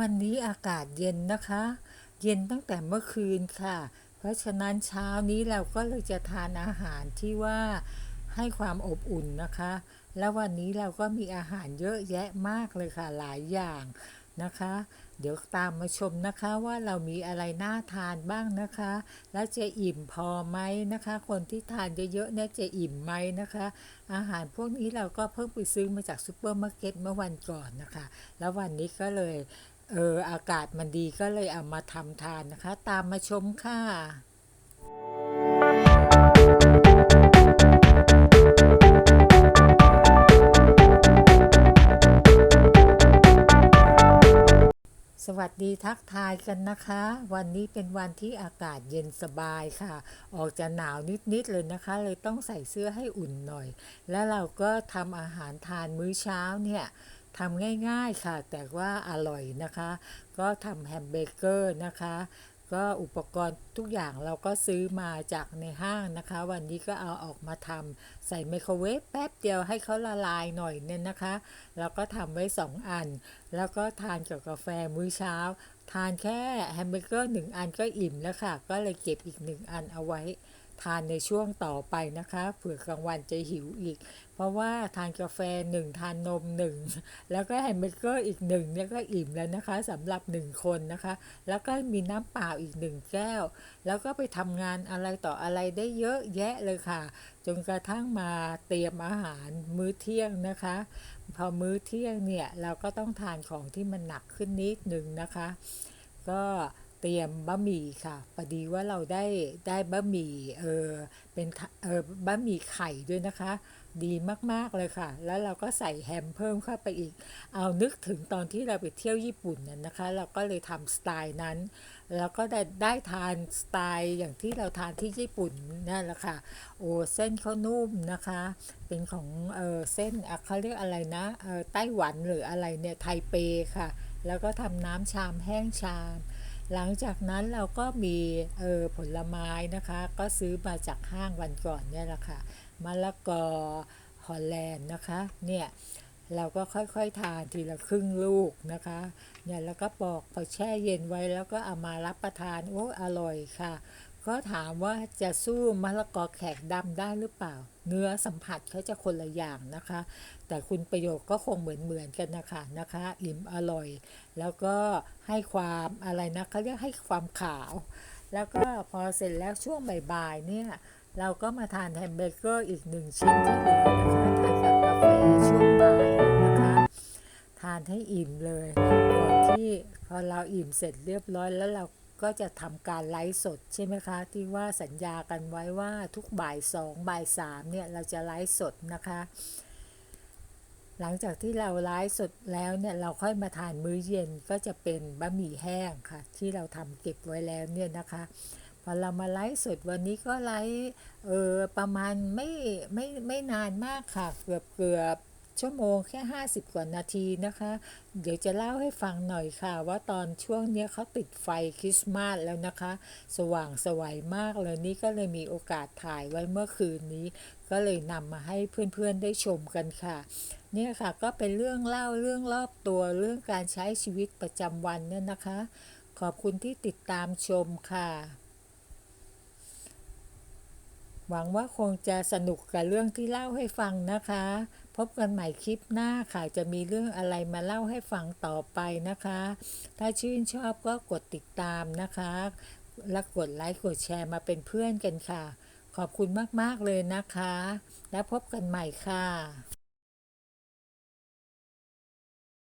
วันนี้อากาศเย็นนะคะ เย็นตั้งแต่เมื่อคืนค่ะ เพราะฉะนั้นเช้านี้เราก็เลยจะทานอาหารที่ว่าให้ความอบอุ่นนะคะ แล้ววันนี้เราก็มีอาหารเยอะแยะมากเลยค่ะหลายอย่างนะคะ เดี๋ยวตามมาชมนะคะว่าเรามีอะไรน่าทานบ้างนะคะ แล้วจะอิ่มพอไหมนะคะ คนที่ทานเยอะๆเนี่ยจะอิ่มไหมนะคะ อาหารพวกนี้เราก็เพิ่งไปซื้อมาจากซูเปอร์มาร์เก็ตเมื่อวันก่อนนะคะ แล้ววันนี้ก็เลย เอออากาศมันดีก็เลยเอามาทำทานนะคะ ตามมาชมค่ะสวัสดีทักทายกันนะคะ วันนี้เป็นวันที่อากาศเย็นสบายค่ะ ออกจะหนาวนิด ๆ เลยนะคะ เลยต้องใส่เสื้อให้อุ่นหน่อย แล้วเราก็ทำอาหารทานมื้อเช้าเนี่ย ทำง่ายๆค่ะ แต่ว่าอร่อยนะคะ ก็ทำแฮมเบเกอร์นะคะ ก็อุปกรณ์ทุกอย่างเราก็ซื้อมาจากในห้างนะคะ วันนี้ก็เอาออกมาทำใส่ไมโครเวฟแป๊บเดียวให้เขาละลายหน่อยเนี่ยนะคะ แล้วก็ทำไว้ 2 อัน แล้วก็ทานกับกาแฟมื้อเช้า ทานแค่แฮมเบอร์เกอร์หนึ่งอันก็อิ่มแล้วค่ะ ก็เลยเก็บอีกหนึ่งอันเอาไว้ ทานในช่วงต่อไปนะคะเผื่อกลางวันจะหิวอีก เพราะว่าทานกาแฟหนึ่งทานนมหนึ่งแล้วก็แฮมเบอร์เกอร์อีกหนึ่งเนี่ยก็อิ่มแล้วนะคะสำหรับหนึ่งคนนะคะ แล้วก็มีน้ำเปล่าอีกหนึ่งแก้ว แล้วก็ไปทำงานอะไรต่ออะไรได้เยอะแยะเลยค่ะ จนกระทั่งมาเตรียมอาหารมื้อเที่ยงนะคะ พอมื้อเที่ยงเนี่ยเราก็ต้องทานของที่มันหนักขึ้นนิดหนึ่งนะคะ ก็ เตรียมบะหมี่ค่ะพอดีว่าเราได้ได้บะหมี่เออเป็นเออบะหมี่ไข่ด้วยนะคะ ดีมากๆเลยค่ะ แล้วเราก็ใส่แฮมเพิ่มเข้าไปอีก เอานึกถึงตอนที่เราไปเที่ยวญี่ปุ่นน่ะนะคะ เราก็เลยทำสไตล์นั้น แล้วก็ได้ได้ทานสไตล์อย่างที่เราทานที่ญี่ปุ่นนั่นแหละค่ะโอ้เส้นเขานุ่มนะคะ เป็นของเออเส้นเขาเรียกอะไรนะเออไต้หวันหรืออะไรเนี่ยไทเปค่ะ แล้วก็ทำน้ำชามแห้งชาม หลังจากนั้นเราก็มีเออผลไม้นะคะ ก็ซื้อมาจากห้างวันก่อนเนี่ยแหละค่ะมะละกอฮอลแลนด์นะคะเนี่ยเราก็ค่อยๆทานทีละครึ่งลูกนะคะเนี่ยแล้วก็ปอกพอแช่เย็นไว้แล้วก็เอามารับประทานโอ้อร่อยค่ะ ก็ถามว่าจะสู้มะละกอแขกดำได้หรือเปล่า เนื้อสัมผัสเขาจะคนละอย่างนะคะ แต่คุณประโยชน์ก็คงเหมือนเหมือนกันนะคะนะคะอิ่มอร่อย แล้วก็ให้ความอะไรนะเขาเรียกให้ความขาว แล้วก็พอเสร็จแล้วช่วงบ่ายๆเนี่ย เราก็มาทานแฮมเบอร์เกอร์อีกหนึ่งชิ้นที่เหลือนะคะทานกับกาแฟช่วงบ่ายนะคะ ทานให้อิ่มเลยก่อนที่พอเราอิ่มเสร็จเรียบร้อยแล้วเรา ก็จะทำการไลฟ์สดใช่ไหมคะ ที่ว่าสัญญากันไว้ว่าทุกบ่ายสองบ่ายสามเนี่ยเราจะไลฟ์สดนะคะ หลังจากที่เราไลฟ์สดแล้วเนี่ยเราค่อยมาทานมื้อเย็นก็จะเป็นบะหมี่แห้งค่ะ ที่เราทำเก็บไว้แล้วเนี่ยนะคะพอเรามาไลฟ์สดวันนี้ก็ไลฟ์เออประมาณไม่ไม่ไม่นานมากค่ะ เกือบเกือบ ชั่วโมงแค่ 50 กว่านาทีนะคะ เดี๋ยวจะเล่าให้ฟังหน่อยค่ะ ว่าตอนช่วงนี้เขาติดไฟคริสต์มาสแล้วนะคะ สว่างสวัยมากเลยนี่ก็เลยมีโอกาสถ่ายไว้เมื่อคืนนี้ ก็เลยนำมาให้เพื่อนๆได้ชมกันค่ะ เนี่ยค่ะก็เป็นเรื่องเล่าเรื่องรอบตัวเรื่องการใช้ชีวิตประจำวันเนี่ยนะคะ ขอบคุณที่ติดตามชมค่ะ หวังว่าคงจะสนุกกับเรื่องที่เล่าให้ฟังนะคะ พบกันใหม่คลิปหน้าค่ะ จะมีเรื่องอะไรมาเล่าให้ฟังต่อไปนะคะ ถ้าชื่นชอบก็กดติดตามนะคะ และกดไลค์กดแชร์มาเป็นเพื่อนกันค่ะ ขอบคุณมาก ๆ เลยนะคะ แล้วพบกันใหม่ค่ะ